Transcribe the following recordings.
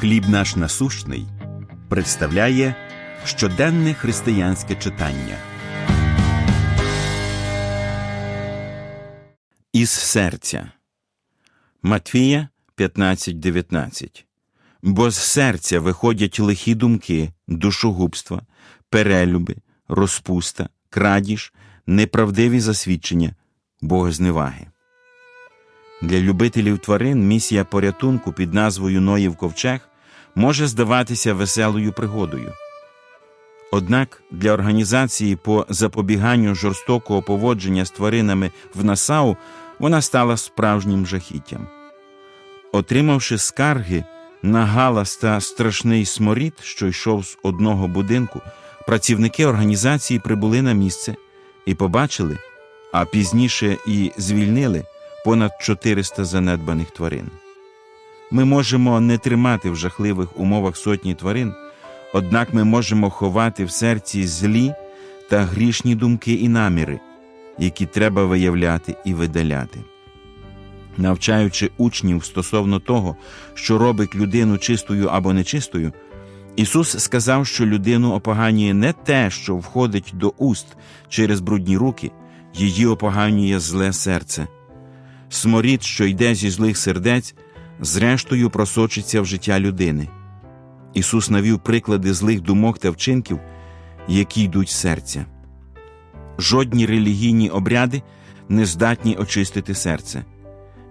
Хліб наш насущний представляє щоденне християнське читання. Із серця Матвія 15.19 Бо з серця виходять лихі думки, душогубства, перелюби, розпуста, крадіж, неправдиві засвідчення, богозневаги. Для любителів тварин місія порятунку під назвою Ноїв ковчег може здаватися веселою пригодою. Однак для організації по запобіганню жорстокого поводження з тваринами в Насау вона стала справжнім жахіттям. Отримавши скарги на галас та страшний сморід, що йшов з одного будинку, працівники організації прибули на місце і побачили, а пізніше і звільнили понад 400 занедбаних тварин. Ми можемо не тримати в жахливих умовах сотні тварин, однак ми можемо ховати в серці злі та грішні думки і наміри, які треба виявляти і видаляти. Навчаючи учнів стосовно того, що робить людину чистою або нечистою, Ісус сказав, що людину опоганює не те, що входить до уст через брудні руки, її опоганює зле серце. Сморід, що йде зі злих сердець, зрештою просочиться в життя людини. Ісус навів приклади злих думок та вчинків, які йдуть з серця. Жодні релігійні обряди не здатні очистити серце,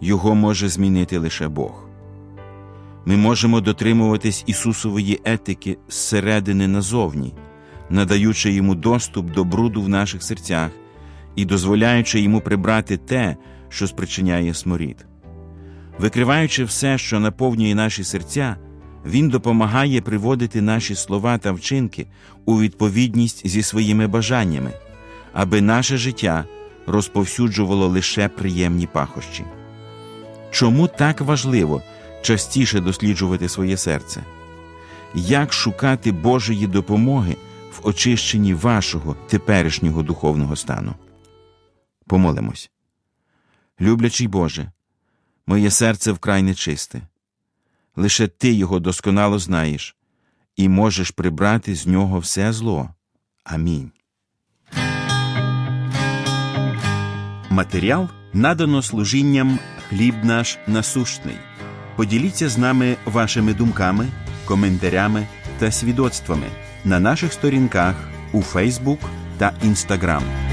його може змінити лише Бог. Ми можемо дотримуватись Ісусової етики зсередини назовні, надаючи йому доступ до бруду в наших серцях і дозволяючи йому прибрати те, що спричиняє сморід. Викриваючи все, що наповнює наші серця, Він допомагає приводити наші слова та вчинки у відповідність зі своїми бажаннями, аби наше життя розповсюджувало лише приємні пахощі. Чому так важливо частіше досліджувати своє серце? Як шукати Божої допомоги в очищенні вашого теперішнього духовного стану? Помолимось. Люблячий Боже, моє серце вкрай нечисте. Лише Ти його досконало знаєш і можеш прибрати з нього все зло. Амінь. Матеріал надано служінням хліб наш насущний. Поділіться з нами вашими думками, коментарями та свідоцтвами на наших сторінках у Фейсбук та Інстаграм.